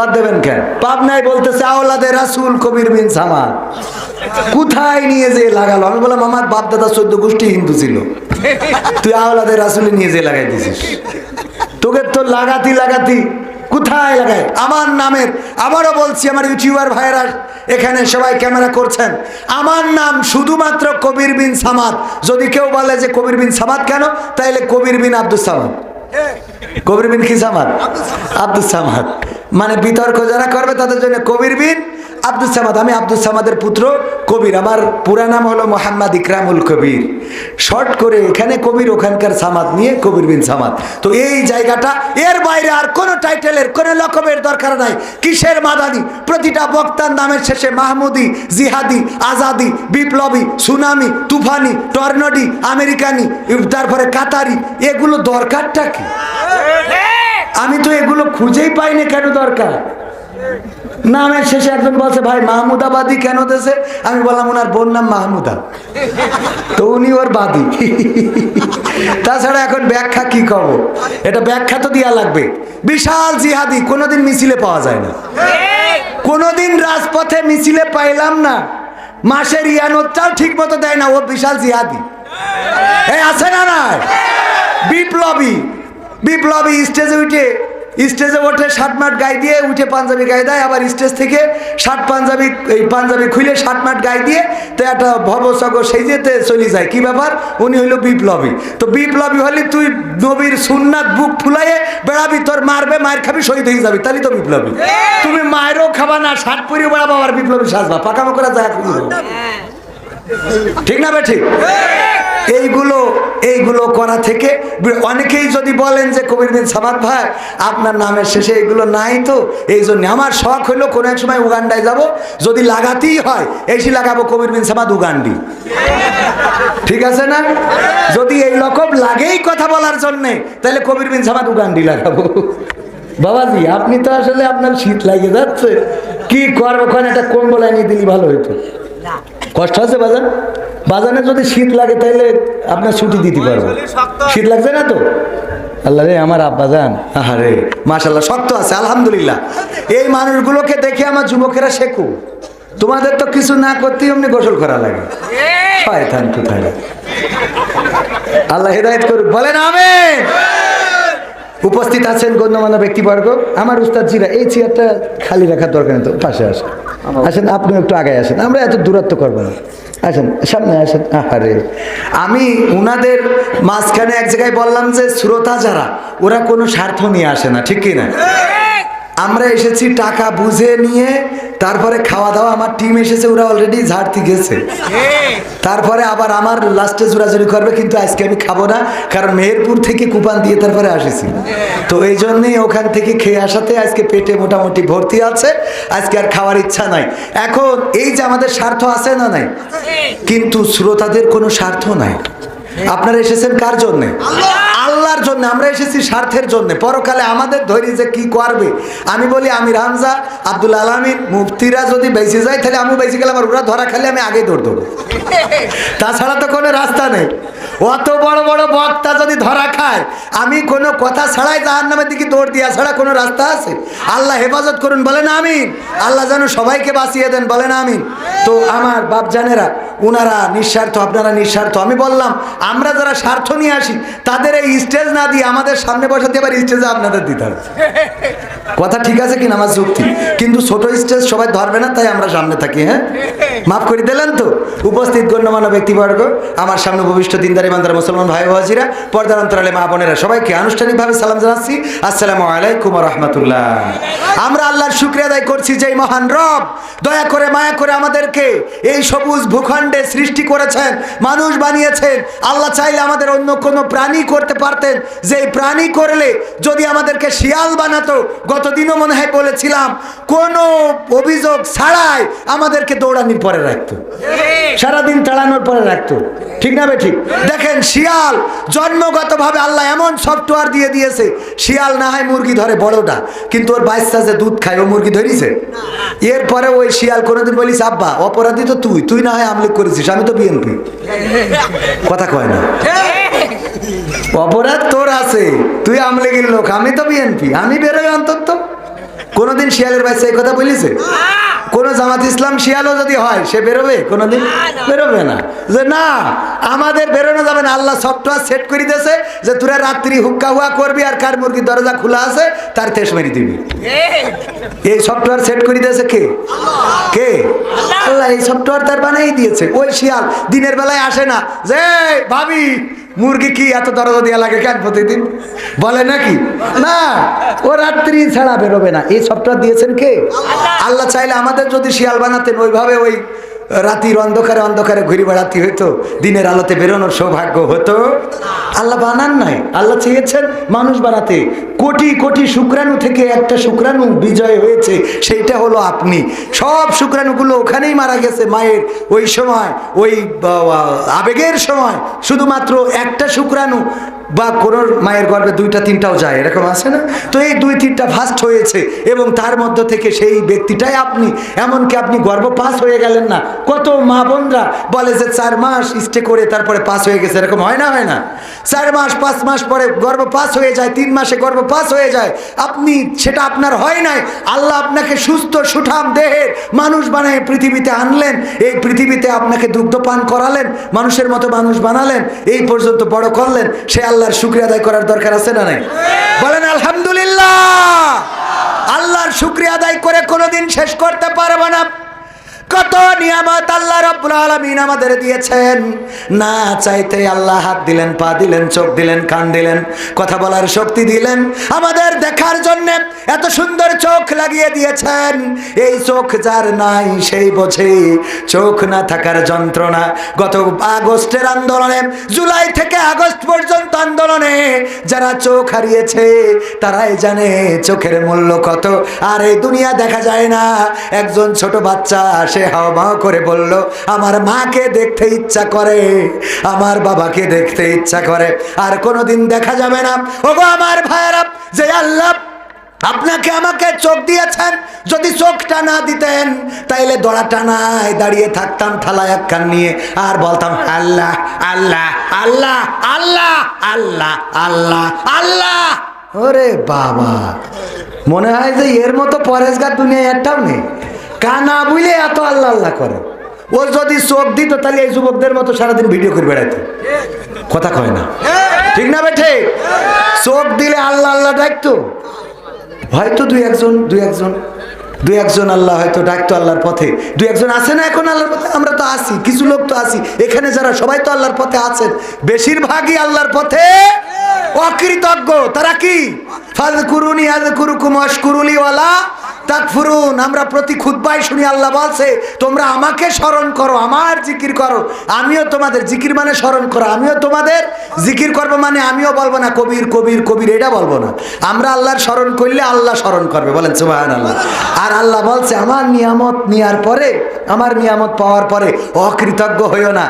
বাদ দেবেন কেন? পাবনায় বলতেছে, আওলাদে রাসুল কবির বিন সামাদ। কোথায় নিয়ে যে লাগালো? আমি বললাম, আমার বাপ দাদা চোদ্দ গোষ্ঠী হিন্দু ছিল। তুই আওলাদে রাসুলে নিয়ে যে লাগাই দিছিস। তোকে তো লাগাতি লাগাতি। কোথায় লাগায় আমার নামের, আবারও বলছি, আমার ইউটিউবার ভাইয়েরা এখানে সবাই ক্যামেরা করছেন। আমার নাম শুধুমাত্র কবির বিন সামাদ। যদি কেউ বলে যে কবির বিন সামাদ কেন, তাইলে কবির বিন আব্দুল সামাদ। কবির বিন কি সামাদ আব্দুল সামাদ। মানে বিতর্ক যারা করবে তাদের জন্য কবির বিন আব্দুল সামাদ। আমি আব্দুল সামাদের পুত্র, কবির। আমার পুরা নাম হলো মোহাম্মদ ইকরামুল কবির। শর্ট করে এখানে কবির, ওখানকার সামাদ নিয়ে কবির বিন সামাদ। তো এই জায়গাটা, এর বাইরে আর কোনো টাইটেলের, কোনো লকবের দরকার নাই। কিসের মাদানি? প্রতিটা বক্তার নামের শেষে মাহমুদি, জিহাদি, আজাদি, বিপ্লবী, সুনামি, তুফানি, টর্নডি, আমেরিকানি, তারপরে কাতারি। এগুলো দরকারটা কি? আমি তো এগুলো খুঁজেই পাইনি কেন দরকার? নামের শেষে একজন বলছে, ভাই, মাহমুদাবাদী কেন দেশে? আমি বললাম, ওনার বোন নাম মাহমুদা। তো উনি ওর বাদী। তাছাড়া এখন ব্যাখ্যা কি কব এটা ব্যাখ্যা তো দেওয়া লাগবে। বিশাল জিহাদি, কোনোদিন মিছিলে পাওয়া যায় না। কোনোদিন রাজপথে মিছিলে পাইলাম না। মাসের ইয়ানোত্তাও ঠিক মতো দেয় না, ও বিশাল জিহাদি। এই আছে না না বিপ্লবী। বিপ্লবী স্টেজে উঠে স্টেজে ওঠে শার্ট মাট গায়ে দিয়ে উঠে পাঞ্জাবি গায়ে দেয় আবার স্টেজ থেকে শার্ট পাঞ্জাবি এই পাঞ্জাবি খুলে শার্ট মাট গায়ে দিয়ে তো একটা ভবসগ সেই যেতে চলে যায়। কি ব্যাপার? উনি হইল বিপ্লবী। তো বিপ্লবী হলে তুই নবীর সুন্নাত বুক ফুলাইয়ে বেড়াবি তোর মারবে মায়ের খাবি শহীদ হয়ে যাবি। তাহলে তো বিপ্লবী। তুমি মায়েরও খাবা না শার্ট পরিয়ে বেড়াবো আবার বিপ্লবী সাজবা। পাকামো করে খুঁজবো ঠিক না বে ঠিক? এইগুলো এইগুলো করা থেকে অনেকেই যদি বলেন যে কবির বিন সামাদ ভাই, আপনার নামের শেষে এগুলো নাই তো, এই জন্য আমার শখ হলো কোনো এক সময় উগান্ডায় যাব, যদি লাগাতেই হয়, এসি লাগাবো কবির বিন উগান্ডি। ঠিক আছে না? যদি এই রকম লাগেই কথা বলার জন্যে, তাহলে কবির বিন উগান্ডি লাগাবো। বাবাজি, আপনি তো আসলে আপনার শীত লাগে যাচ্ছে। কি কর ওখানে একটা কম্বল আনিয়ে দিলি ভালো হইতো? কষ্ট আছে বাজান? বাজানে যদি শীত লাগে তাহলে আপনার ছুটি দিতে পারব। শীত লাগছে না তো? আল্লাহ রে আমার আব্বা যান আহারে মাশাল্লাহ শক্ত আছে আলহামদুলিল্লাহ। এই মানুষগুলোকে দেখে আমার যুবকেরা শেখো। তোমাদের তো কিছু না করতেই অমনি গোসল করা লাগে। শয়তান কোথায়? আল্লাহ হেদায়ত করুক বলেন আমেন। উপস্থিত আছেন গণ্যমান্য ব্যক্তিবর্গ। আমার উস্তাদজিরা এই চেয়ারটা খালি রাখার দরকার নেই তো পাশে আসেন। আসেন আপনি একটু আগে আসেন। আমরা এত দূরত্ব করব না। আসেন সামনে আসেন। আরে আমি উনাদের মাঝখানে এক জায়গায় বললাম যে শ্রোতা যারা ওরা কোনো স্বার্থ নিয়ে আসে না ঠিক কি না? আমরা এসেছি টাকা বুঝে নিয়ে তারপরে খাওয়া দাওয়া, আমার টিম এসেছে, ওরা অলরেডি ঝাড়তে গেছে। তারপরে আবার আমার লাস্টে জোরাজুরি করবে, কিন্তু আজকে আমি খাব না, কারণ মেহেরপুর থেকে কুপান দিয়ে তারপরে আসেছি। তো এই জন্যই ওখান থেকে খেয়ে আসাতে আজকে পেটে মোটামুটি ভর্তি আছে, আজকে আর খাওয়ার ইচ্ছা নাই। এখন এই যে আমাদের স্বার্থ আছে না নাই, কিন্তু শ্রোতাদের কোনো স্বার্থ নাই। আপনারা এসেছেন কার জন্যে? আল্লাহর জন্য, আমরা এসেছি স্বার্থের জন্য। পরকালে আমাদের ধৈরি যে কি করবে? আমি বলি আমি রামজা আব্দুল আলমিন, মুফতিরা যদি বেঁচে যায়, তাহলে আমি বেঁচে গেলাম আর ওরা ধরা খেলে আমি আগে দৌড় দেবো। তাছাড়া তো কোনো রাস্তা নেই। অত বড় বড় বক্তা যদি ধরা খায়, আমি কোনো কথা ছাড়াই জাহার নামের দিকে দৌড় দিয়া ছাড়া কোনো রাস্তা আছে? আল্লাহ হেফাজত করুন, বলেন আমি আল্লাহ যেন সবাইকে বাঁচিয়ে দেন, বলেন আমি তো আমার বাপ জানেরা উনারা নিঃস্বার্থ, আপনারা নিঃস্বার্থ। আমি বললাম, আমরা যারা স্বার্থ নিয়ে আসি, তাদের এই স্টেজ না দিয়ে আমাদের সামনে বসাতে এবার স্টেজে আপনাদের দিতে হবে। কথা ঠিক আছে কিনা আমার যুক্তি? কিন্তু ছোট স্টেজ সবাই ধরবে না, তাই আমরা সামনে থাকি হ্যাঁ? মাফ করে দিলেন তো? উপস্থিত গণ্যমান্য ব্যক্তিবর্গ, আমার সামনে ভবিষ্ঠ দিনদার ইমানদার মুসলমান ভাই ভাজিরা পর্দার অন্তরালে মা বোনেরা সবাইকে আনুষ্ঠানিকভাবে সালাম জানাচ্ছি। আসসালামু আলাইকুম রহমতুল্লাহ। আমরা আল্লাহর শুক্রিয়া আদায় করছি যে মহান রব দয়া করে মায়া করে আমাদেরকে এই সবুজ ভূখণ্ডে সৃষ্টি করেছেন মানুষ বানিয়েছেন। আল্লাহ চাইলে আমাদের অন্য কোনো প্রাণী করতে পারতেন। যে প্রাণী করলে যদি আমাদেরকে শিয়াল বানাতো গতদিনও মনে হয় বলেছিলাম কোনো অভিযোগ ছাড়াই আমাদেরকে দৌড়ানির পরে রাখতো। সারাদিন তাড়ানোর পরে রাখতো। ঠিক না বে ঠিক? দেখেন শিয়াল জন্মগতভাবে আল্লাহ এমন সফটওয়্যার দিয়ে দিয়েছে, শিয়াল না হয় মুরগি ধরে বড়টা, কিন্তু ওর বাচ্চা যে দুধ খায়, ও মুরগি ধরিছে। এরপরে ওই শিয়াল কোনোদিন বলিস আব্বা, অপরাধী তো তুই তুই না হয় আমলিক করেছিস, আমি তো বিএনপি। কথা কয় না। অপরাধ তোর আছে, তুই আমলিগের লোক, আমি তো বিএনপি, আমি বেরোই অন্তত। কোনোদিন শিয়ালের বাইসে এই কথা বলিছে? কোন জামাত ইসলাম শিয়ালও যদি হয় সে বেরোবে? কোনোদিন? বেরোবে না। যে না আমাদের বেরোনো যাবে না। আল্লাহ সফটওয়্যার সেট করে দিয়েছে যে তোরা রাত্রি হুক্কা হুয়া করবি আর কার মুরগির দরজা খোলা আছে তার তেস মেরে দিবি। এই। সফটওয়্যার সেট করে দিয়েছে কে? কে? আল্লাহ। এই সফটওয়্যার তার বানাই দিয়েছে। ওই শিয়াল দিনের বেলায় আসে না। যে ভাবি মুরগি কি এত দরজা দেওয়া লাগে কেন প্রতিদিন? বলে নাকি? না ও রাত্রি ছাড়া বেরোবে না। এই সবটা দিয়েছেন কে? আল্লাহ চাইলে আমাদের যদি শিয়াল বানাতেন ওইভাবে ওই রাতির অন্ধকারে অন্ধকারে ঘুরে বেড়াতে হইতো, দিনের আলোতে বেরোনোর সৌভাগ্য হতো। আল্লাহ বানান নাই, আল্লাহ চেয়েছেন মানুষ বানাতে। কোটি কোটি শুক্রাণু থেকে একটা শুক্রাণু বিজয় হয়েছে, সেইটা হলো আপনি। সব শুক্রাণুগুলো ওখানেই মারা গেছে মায়ের। ওই সময়, ওই আবেগের সময়, শুধুমাত্র একটা শুক্রাণু বা কোন মায়ের গর্ভে দুইটা, তিনটাও যায়, এরকম আছে না? তো এই দুই, তিনটা ফাস্ট হয়েছে এবং তার মধ্য থেকে সেই ব্যক্তিটাই আপনি, এমনকি আপনি গর্ব পাস হয়ে গেলেন না। কত মা বোনরা বলে যে চার মাস স্টে করে তারপরে পাস হয়ে গেছে, এরকম হয় না হয় না? চার মাস, পাঁচ মাস পরে গর্ব পাস হয়ে যায়, তিন মাসে গর্ভ পাস হয়ে যায়, আপনি সেটা আপনার হয় নাই। আল্লাহ আপনাকে সুস্থ, সুঠাম দেহের মানুষ বানায় পৃথিবীতে আনলেন, এই পৃথিবীতে আপনাকে দুগ্ধ পান করালেন, মানুষের মতো মানুষ বানালেন, এই পর্যন্ত বড় করলেন, সে আল্লাহর শুক্রিয়া আদায় করার দরকার আছে না নাই? বলেন, আলহামদুলিল্লাহ। আল্লাহর শুক্রিয়া আদায় করে কোনোদিন শেষ করতে পারব না। কত নিয়ামত আল্লাহ রব্বুল আলামিন আমাদের দিয়েছেন। না চাইতে আল্লাহ হাত দিলেন, পা দিলেন, চোখ দিলেন, কান দিলেন, কথা বলার শক্তি দিলেন। আমাদের দেখার জন্য এত সুন্দর চোখ লাগিয়ে দিয়েছেন। এই চোখ যার নাই সেই বোঝে। চোখ না থাকার যন্ত্রণা। গত আগস্টের আন্দোলনে, জুলাই থেকে আগস্ট পর্যন্ত আন্দোলনে যারা চোখ হারিয়েছে, তারাই জানে চোখের মূল্য কত। আর এই দুনিয়া দেখা যায় না। একজন ছোট বাচ্চা, সে হাওয়া করে বলল, আমার মাকে দেখতে ইচ্ছা করে, আমার বাবাকে দেখতে ইচ্ছা করে, আর কোনোদিন দেখা যাবে না। ওগো আমার ভাইয়েরা, যে আল্লাহ আপনাকে আমাকে চোখ দিয়েছেন, যদি চোখটা না দিতেন, তাইলে দড়া টানায় দাঁড়িয়ে থাকতাম থালায় একখান নিয়ে, আর বলতাম, আল্লাহ আল্লাহ আল্লাহ আল্লাহ আল্লাহ আল্লাহ আল্লাহ। ওরে বাবা, মনে হয় যে এর মতো পরেশগার দুনিয়ায় একটাও নেই। কানা বুঝলে এত আল্লাহ আল্লাহ করে। ও যদি চোখ দিত, তাহলে এই যুবকদের মতো সারাদিন ভিডিও করে বেড়াইতো। কথা কয় না। ঠিক না বেঠে চোখ দিলে আল্লাহ আল্লাহ ডাকতো। হয়তো দুই একজন দুই একজন দুই একজন আল্লাহ হয়তো ডাকতো আল্লাহর পথে। দুই একজন আছে না এখন আল্লাহর পথে? আমরা তো আসি কিছু লোক তো আসি এখানে যারা সবাই তো আল্লাহর পথে আছেন, বেশিরভাগই আল্লাহর পথে অকৃতজ্ঞ। তারা কি? ফাজ কুরুনি আজ কুরুকুম তাকফুরুন, আমরা প্রতি খুদ্বাই শুনি আল্লাহ বলছে, তোমরা আমাকে স্মরণ করো, আমার জিকির করো। আমিও তোমাদের জিকির মানে স্মরণ করো, আমিও তোমাদের জিকির করব মানে আমিও বলব না, কবির কবির কবির, এটা বলব না। আমরা আল্লাহর স্মরণ করলে আল্লাহ স্মরণ করবে, বলেন সুবাহান আল্লাহ আর আল্লাহ বলছে, আমার নিয়ামত নেওয়ার পরে, আমার নিয়ামত পাওয়ার পরে অকৃতজ্ঞ হইও না।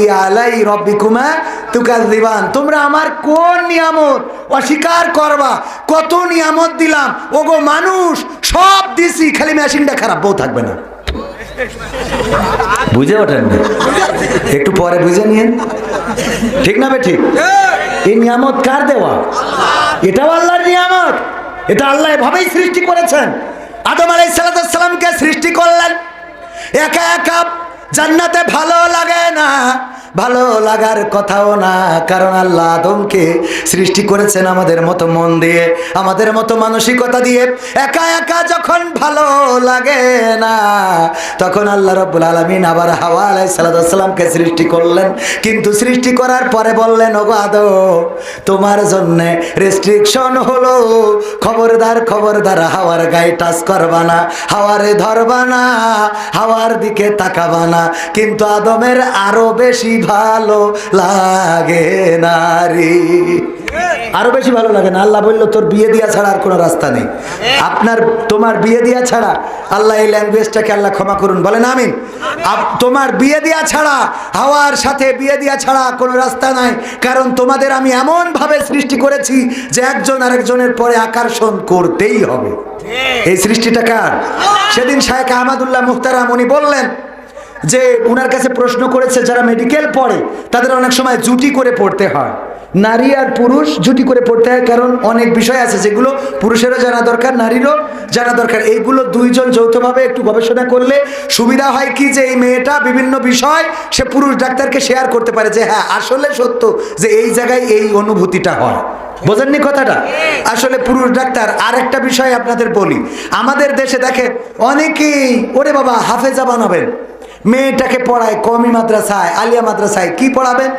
ইয়া আলাই রব্বিকুমা তুকাল দিবান তোমরা আমার কোন নিয়ামত অস্বীকার করবা? কত নিয়ামত দিলাম? ওগো মানুষ সব দিছি, খালি মেশিনটা খারাপ, বউ থাকবে না। বুঝে ওঠেন? একটু পরে বুঝে নিয়েন। ঠিক না বে, ঠিক? এই নিয়ামত কার দেওয়া? এটাও আল্লাহর নিয়ামত। এটা আল্লাহ এভাবেই সৃষ্টি করেছেন। আদম আলাই সালামকে সৃষ্টি করলেন। একা একা জান্নাতে ভালো লাগে না, ভালো লাগার কথাও না, কারণ আল্লাহ আদমকে সৃষ্টি করেছেন আমাদের মতো মন দিয়ে, আমাদের মতো মানসিকতা দিয়ে। একা একা যখন ভালো লাগে না, তখন আল্লাহ রব্বুল আলমিন আবার হাওয়া আলাই সালামকে সৃষ্টি করলেন। কিন্তু সৃষ্টি করার পরে বললেন, ওগো আদম, তোমার জন্যে রেস্ট্রিকশন হলো, খবরদার খবরদার হাওয়ার গায়ে টাচ করবা না, হাওয়ারে ধরবা না, হাওয়ার দিকে তাকাবা না কিন্তু আদমের আরও বেশি ভালো লাগে না রে আরও বেশি ভালো লাগে না? আল্লাহ বলল, তোর বিয়ে দিয়া ছাড়া আর কোনো রাস্তা নেই। আপনার, তোমার বিয়ে দিয়া ছাড়া আল্লাহ এই ল্যাঙ্গুয়েজটাকে আল্লাহ ক্ষমা করুন। বলেন আপ- তোমার বিয়ে দিয়া ছাড়া, হাওয়ার সাথে বিয়ে দিয়া ছাড়া কোনো রাস্তা নাই। কারণ তোমাদের আমি এমন ভাবে সৃষ্টি করেছি যে একজন আরেকজনের পরে আকর্ষণ করতেই হবে। এই সৃষ্টিটা কার? সেদিন শায়েখ আহমদুল্লাহ মুখতারাম উনি বললেন যে উনার কাছে প্রশ্ন করেছে, যারা মেডিকেল পড়ে, তাদের অনেক সময় জুটি করে পড়তে হয়। নারী আর পুরুষ জুটি করে পড়তে হয়, কারণ অনেক বিষয় আছে যেগুলো পুরুষেরও জানা দরকার, নারীরও জানা দরকার। এইগুলো দুইজন যৌথভাবে একটু গবেষণা করলে সুবিধা হয় কি যে এই মেয়েটা বিভিন্ন বিষয় সে পুরুষ ডাক্তারকে শেয়ার করতে পারে যে হ্যাঁ আসলে সত্য যে এই জায়গায় এই অনুভূতিটা হয়। বোঝেননি কথাটা? আসলে পুরুষ ডাক্তার, আরেকটা বিষয় আপনাদের বলি। আমাদের দেশে দেখে অনেকেই, ওরে বাবা, হাফেজা বানাবেন মেয়েটাকে পড়ায় কমি মাদ্রাসায়, আলিয়া মাদ্রাসায় কি পড়াবেন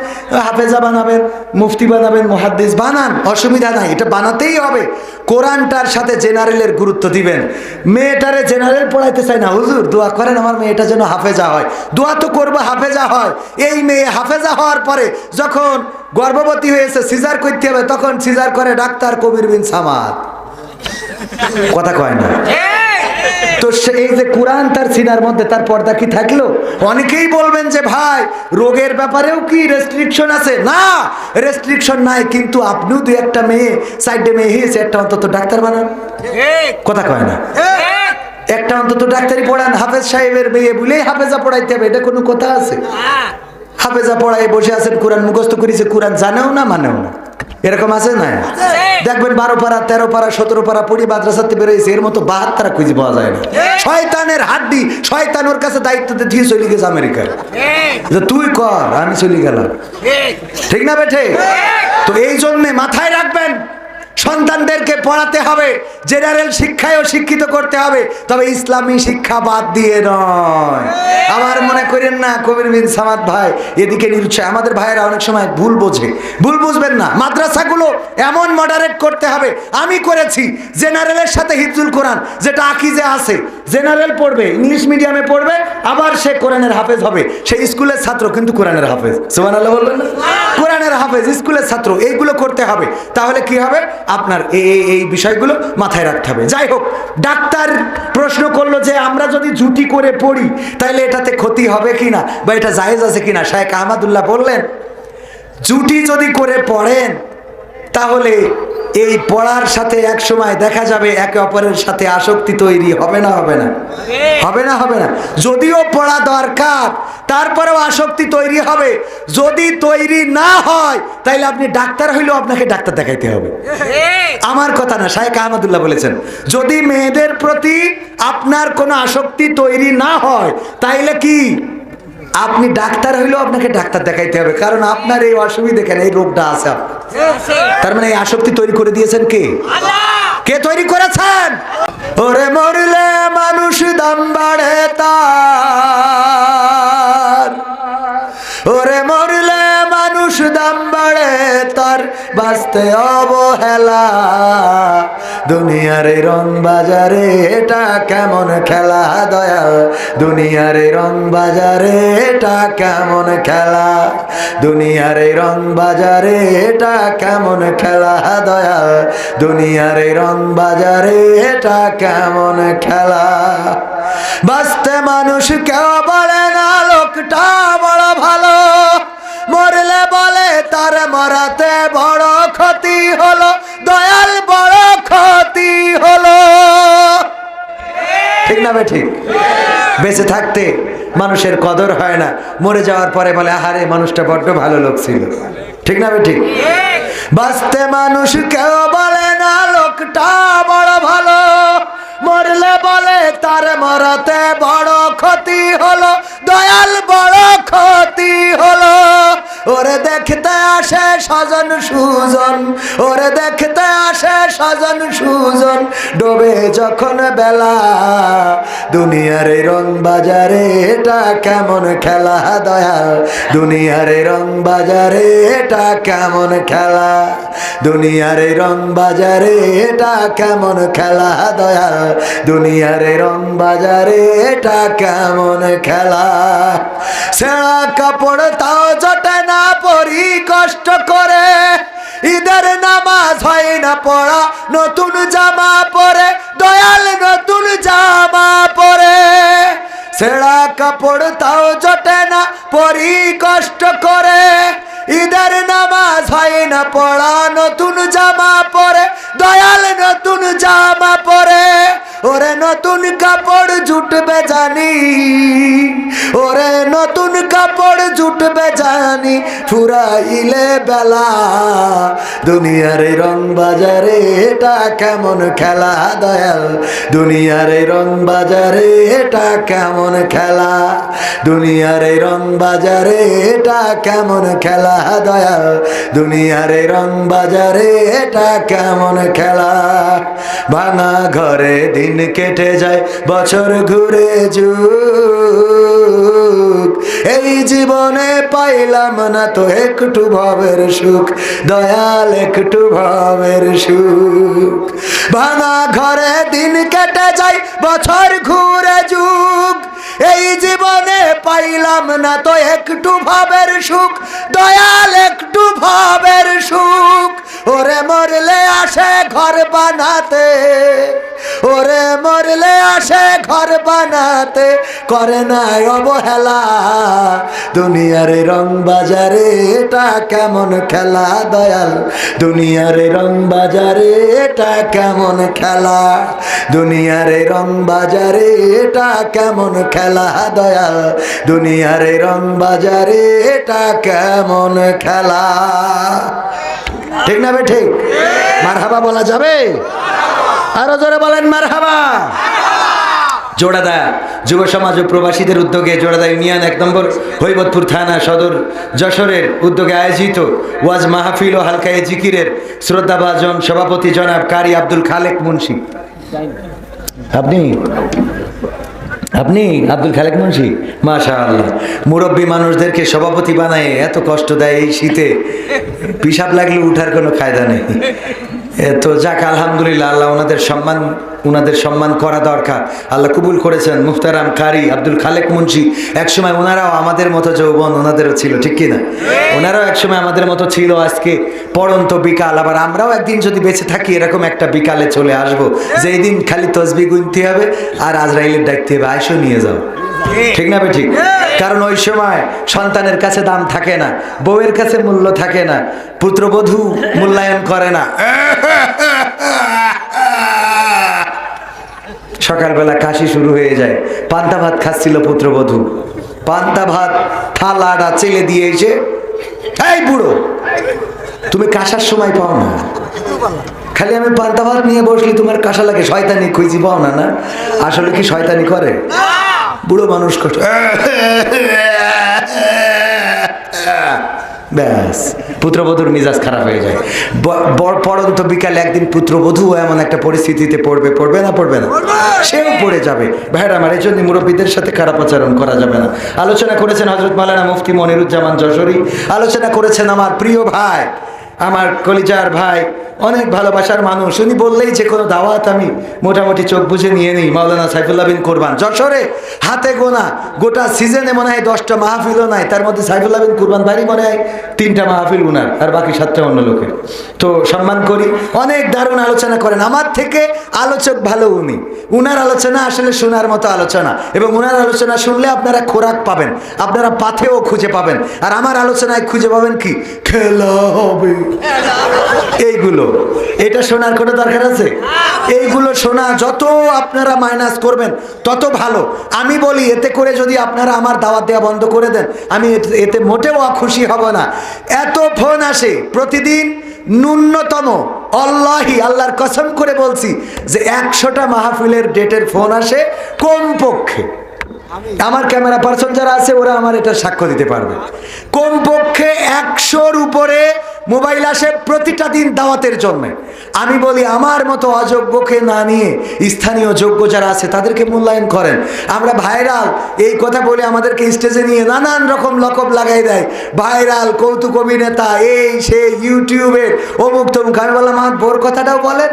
হাফেজা বানাবেন মুফতি বানাবেন, মুহাদ্দিস বানান, অসুবিধা নাই, এটা বানাতেই হবে। কোরআনটার সাথে জেনারেলের গুরুত্ব দিবেন। মেয়েটারে জেনারেল পড়াইতে চাই না, হুজুর, দোয়া করেন আমার মেয়েটা যেন হাফেজা হয়। দোয়া তো করব, হাফেজা হয়। এই মেয়ে হাফেজা হওয়ার পরে যখন গর্ভবতী হয়েছে, সিজার করতে হবে, তখন সিজার করে ডাক্তার কবির বিন সামাদ। কথা কয় না। তো এই যে কোরআন তার সিনার মধ্যে তার পর্দা কি থাকল? অনেকেই বলবেন যে ভাই রোগের ব্যাপারেও কি রেস্ট্রিকশন আছে? না রেস্ট্রিকশন নাই কিন্তু আপনিও দুই একটা মেয়ে সাইডে মেয়ে হয়েছে একটা অন্তত ডাক্তার বানান। কথা কয় না। একটা অন্তত ডাক্তারি পড়ান হাফেজ সাহেবের মেয়ে বলেই হাফেজা পড়াইতে হবে এটা কোনো কথা আছে? হাফেজা পড়ায় বসে আছেন কোরআন মুখস্থ করেছে কোরআন জানেও না মানেও না। এরকম আছে না? দেখবেন বারো পাড়া তেরো পাড়া সতেরো পাড়া পড়ি মাদ্রাসাতে বেরোয়েছে এর মতো বাহাত্তর খুঁজে পাওয়া যায় না। শয়তানের হাড্ডি শয়তান ওর কাছে দায়িত্ব দিয়ে চলে গেছে আমেরিকার যে তুই কর আমি চলে গেলাম। ঠিক না বেঠে? তো এই জন্যে মাথায় সন্তানদেরকে পড়াতে হবে জেনারেল শিক্ষায়ও শিক্ষিত করতে হবে তবে ইসলামী শিক্ষা বাদ দিয়ে নয়। আমার মনে করেন না কবির বিন সামাদ ভাই এদিকে নিরুৎসাহ। আমাদের ভাইয়েরা অনেক সময় ভুল বোঝে। ভুল বুঝবেন না। মাদ্রাসাগুলো এমন মডারেট করতে হবে। আমি করেছি জেনারেলের সাথে হিফজুল কোরআন যেটা আকিজে আছে। জেনারেল পড়বে ইংলিশ মিডিয়ামে পড়বে আবার সে কোরআনের হাফেজ হবে। সে স্কুলের ছাত্র কিন্তু কোরআনের হাফেজ। সুমান আল্লাহ বলবেন না? কোরআনের হাফেজ স্কুলের ছাত্র এইগুলো করতে হবে। তাহলে কি হবে? আপনার এই এই- বিষয়গুলো মাথায় রাখতে হবে। যাই হোক, ডাক্তার প্রশ্ন করল যে, আমরা যদি জুটি করে পড়ি, তাহলে এটাতে ক্ষতি হবে কি না বা এটা জাহেজ আছে কিনা? শাহেক আহমদুল্লাহ বললেন, জুটি যদি করে পড়েন, তাহলে এই পড়ার সাথে এক সময় দেখা যাবে একে অপরের সাথে আসক্তি তৈরি হবে না হবে না। হবে না হবে না। যদিও পড়া দরকার, তারপরেও আসক্তি তৈরি হবে। যদি তৈরি না হয়, তাইলে আপনি ডাক্তার হইলেও আপনাকে ডাক্তার দেখাইতে হবে। আমার কথা না শাহেখ আহমদুল্লাহ বলেছেন, যদি মেয়েদের প্রতি আপনার কোনো আসক্তি তৈরি না হয়, তাইলে কি? আপনি ডাক্তার হইলেও আপনাকে ডাক্তার দেখাইতে হবে, কারণ আপনার এই অসুবিধা কেন, এই রোগটা আছে তার মানে এই আসক্তি তৈরি করে দিয়েছেন কে? কে তৈরি করেছেন? ওরে মরলে মানুষ দাম বাড়ে তার। ওরে মরলে মানুষ দাম বাড়ে, তার বাঁচতে অবহেলা। দুনিয়ার রং বাজারে এটা কেমন খেলা, দয়াল? দুনিয়ার রং বাজারে এটা কেমন খেলা? দুনিয়ার রং বাজারে এটা কেমন খেলা, দয়াল? দুনিয়ার রং বাজারে এটা কেমন খেলা? বাঁচতে মানুষ কেউ বলে না, লোকটা বড় ভালো। মরলে তার মরাতে বড় ক্ষতি হলো, দয়াল বড় ক্ষতি হলো। ঠিক না বে ঠিক? বেঁচে থাকতে মানুষের কদর হয় না, মরে যাওয়ার পরে বলে, আহারে, মানুষটা বড্ড ভালো লোক ছিল। ঠিক না বে ঠিক? বাঁচতে মানুষ কেউ বলে না, লোকটা বড় ভালো। মরলে বলে, তার মরতে বড় ক্ষতি হলো, দয়াল বড় ক্ষতি হলো। ওরে দেখতে আসে স্বজন সুজন, ওরে দেখতে আসে স্বজন সুজন। ডোবে যখন বেলা, দুনিয়ার রং বাজারে এটা কেমন খেলা, দয়াল? দুনিয়ার রং বাজারে এটা কেমন খেলা? দুনিয়ার রং বাজারে এটা কেমন খেলা, দয়াল? দুনিয়ার রং বাজারে এটা কেমন খেলা? সেরা কাপড় তাও জটে না পরি কষ্ট করে, ঈদের নামাজ হয় না পড়া, নতুন জামা পরে, দয়াল নতুন জামা পরে। ছেঁড়া কাপড় তাও জটে না, পরি কষ্ট করে, ঈদের নামাজ হয় না পড়া, নতুন জামা পরে, দয়াল নতুন জামা পরে। ওরে নতুন কাপড় জুটবে জানি, ওরে নতুন কাপড় জুটবে জানি, ফুরাইলে বেলা, দুনিয়ার রং বাজারে এটা কেমন খেলা দয়াল? দুনিয়ার রং বাজারে এটা কেমন খেলা? দুনিয়ার রং বাজারে এটা কেমন খেলা দয়াল? দুনিয়ার রং বাজারে এটা কেমন খেলা? ভাঙা ঘরে দিন কেটে যায়, বছর ঘুরে যুগ। এই জীবনে পাইলাম না তো একটু ভবের সুখ, দয়াল একটু ভবের সুখ। ভাঙা ঘরে দিন কেটে যায়, বছর ঘুরে যুগ। এই জীবনে পাইলাম না তো একটু ভাবের সুখ, দয়াল একটু ভাবের সুখ। ওরে মরলে আসে ঘর বানাতে, ওরে মরলে আসে ঘর বানাতে, করে নাই অবহেলা। দুনিয়ার রং বাজারে এটা কেমন খেলা, দয়াল? দুনিয়ার রং বাজারে এটা কেমন খেলা? দুনিয়ার রং বাজারে এটা কেমন খেলা, দয়াল? দুনিয়ার রং বাজারে এটা কেমন খেলা? ঠিক না বে, ঠিক? মার বলা যাবে? আরও জোরে বলেন মার হাবা জোড়াদা, যুব সমাজ ও প্রবাসীদের উদ্যোগে জোড়াদা ইউনিয়ন এক নম্বর হৈবতপুর থানা সদর যশোরের উদ্যোগে আয়োজিত ওয়াজ মাহফিল ও হালকায়ে জিকিরের শ্রদ্ধাভাজন সভাপতি জনাব কারি আব্দুল খালেক মুন্সি। আপনি? আপনি আব্দুল খালেক মুন্সি? মাশা আল্লাহ মুরব্বী মানুষদেরকে সভাপতি বানায় এত কষ্ট দেয় এই শীতে। পিসাব লাগলে উঠার কোনো ফায়দা নেই। তো যাক, আলহামদুলিল্লাহ, আল্লাহ ওনাদের সম্মান ওনাদের সম্মান করা দরকার। আল্লাহ কবুল করেছেন মুখতারাম কারি আব্দুল খালেক মুন্সি। একসময় ওনারাও আমাদের মতো যৌবন ওনাদেরও ছিল, ঠিক কি না ওনারাও একসময় আমাদের মতো ছিল আজকে পড়ন্ত বিকাল। আবার আমরাও একদিন যদি বেঁচে থাকি, এরকম একটা বিকালে চলে আসব। যেই দিন খালি তসবি গুনতে হবে, আর আজরাইলের ডাকতে হবে, আয়সো নিয়ে যাও। ঠিক না ঠিক কারণ ওই সময় সন্তানের কাছে দাম থাকে না বউয়ের কাছে মূল্য থাকে না পুত্রবধূ মূল্যায়ন করে না। সকালবেলা কাশি শুরু হয়ে যায় পান্তা ভাত খাচ্ছিল পুত্রবধূ। পান্তা ভাত থালাটা চেলে দিয়ে এসে এই বুড়ো তুমি কাশার সময় পাও না। খালি আমি পান্তা ভাত নিয়ে বসলি, তোমার কাশা লাগে শয়তানি খুঁজি পাও না না? আসলে কি শয়তানি করে? বুড়ো মানুষ কষ্ট ব্যাস, পুত্রবধূর মিজাজ খারাপ হয়ে যায়। পড়ন্ত বিকালে একদিন পুত্রবধূ এমন একটা পরিস্থিতিতে পড়বে পড়বে না পড়বে না? সেও পড়ে যাবে। ভাইয়ের আমার এই জন্য মুরব্বীদের সাথে খারাপ আচরণ করা যাবে না। আলোচনা করেছেন হজরত মালানা মুফতি মনিরুজ্জামান যশোরী। আলোচনা করেছেন আমার প্রিয় ভাই আমার কলিজার ভাই, অনেক ভালোবাসার মানুষ, উনি বললেই যে কোনো দাওয়াত আমি মোটামুটি চোখ বুঝে নিয়ে নিই, মাওলানা সাইফুল্লাহ বিন কোরবান। যশোরে হাতে গোনা, গোটা সিজনে মনে হয় দশটা মাহফিলও নাই, তার মধ্যে সাইফুল্লাহ বিন কোরবান বাড়ি মনে হয় তিনটা মাহফিল উনার, আর বাকি সাতটা অন্য লোকের। তো সম্মান করি, অনেক দারুণ আলোচনা করেন, আমার থেকে আলোচক ভালো উনি। উনার আলোচনা আসলে শোনার মতো আলোচনা, এবং উনার আলোচনা শুনলে আপনারা খোরাক পাবেন, আপনারা পাথেও খুঁজে পাবেন। আর আমার আলোচনায় খুঁজে পাবেন কি? খেলা হবে। এইগুলো। এটা শোনার কোনো দরকার আছে? এইগুলো শোনা যত আপনারা মাইনাস করবেন তত ভালো। আমি বলি এতে করে যদি আপনারা আমার দাওয়াত দেওয়া বন্ধ করে দেন আমি এতে- এতে মোটেও খুশি হব না। এত ফোন আসে প্রতিদিন ন্যূনতম অল্লাহি আল্লাহর কসম করে বলছি যে একশোটা মাহফিলের ডেটের ফোন আসে কমপক্ষে। আমার ক্যামেরা পার্সন যারা আছে ওরা আমার এটা সাক্ষ্য দিতে পারবে। কমপক্ষে একশোর উপরে মোবাইল আসে প্রতিটা দিন দাওয়াতের জন্য। আমি বলি, আমার মতো অযোগ্যকে না নিয়ে স্থানীয় যোগ্য যারা আছে, তাদেরকে মূল্যায়ন করেন। আমরা ভাইরাল, এই কথা বলে আমাদেরকে স্টেজে নিয়ে নানান রকম লকব লাগাই দেয়। ভাইরাল, কৌতুক অভিনেতা, এই, সেই, ইউটিউবের অমুক তমুক। আমি বললাম আমার বোর কথাটাও বলেন।